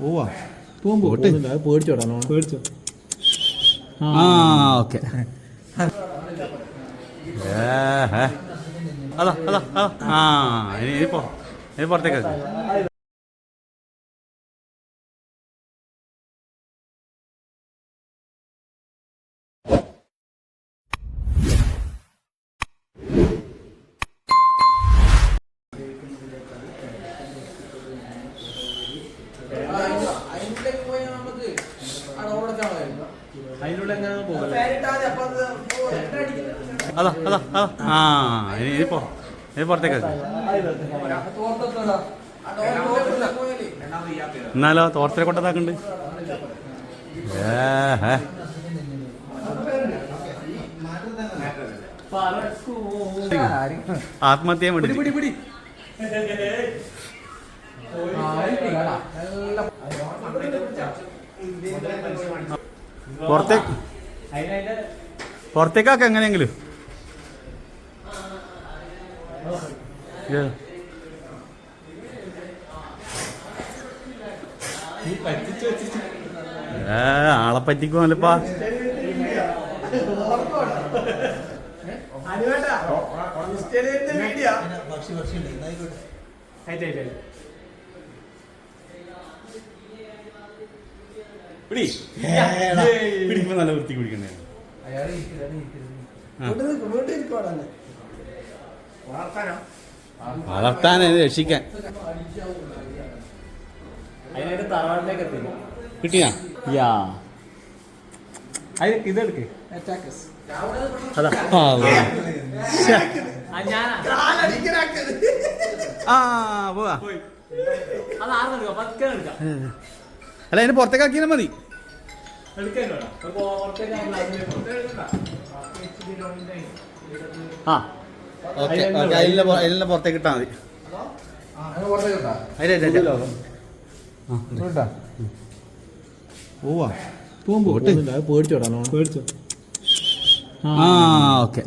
പോവാ. പോകുമ്പോ പോട്ടെ. പോകുന്നില്ല അത് പേടിച്ചോടാ പേടിച്ചോ? ആ. ഓക്കെ. അതാ അതാ അതാ. ആ ഇനി ഇപ്പോ ഇനി പുറത്തേക്ക് അതാ അതാ അതാ ആ ഇനി പുറത്തേക്ക്. എന്നാലോ തോർത്തിനെ കൊണ്ടതാക്കുണ്ട് ആത്മഹത്യ വേണ്ടി. പുറത്തേക്ക് പുറത്തേക്കാക്ക എങ്ങനെയെങ്കിലും? ഏ. ആളെ പറ്റിക്കുമല്ലപ്പാ പിടി. പിടിക്കുമ്പോ നല്ല വൃത്തി കുടിക്കണേ വളർത്താൻ രക്ഷിക്കാൻ. കിട്ടിയാ? യാ. ഇതെടുക്ക് അതാ. ആ, പോവാ. അത് ആറ് എടുക്കാം എടുക്കാം അല്ല അതിന് പുറത്തേക്കാക്കിയാൽ മതി. ആ ഓക്കെ ഓക്കെ അതിലെ അതിലെ പുറത്തേക്ക് ഇട്ടാൽ മതി. പോവാ. പോകുമ്പോ പോട്ടെ. പോകുന്നില്ല അത് പേടിച്ചോടാ പേടിച്ചോ. ആ. ഓക്കെ.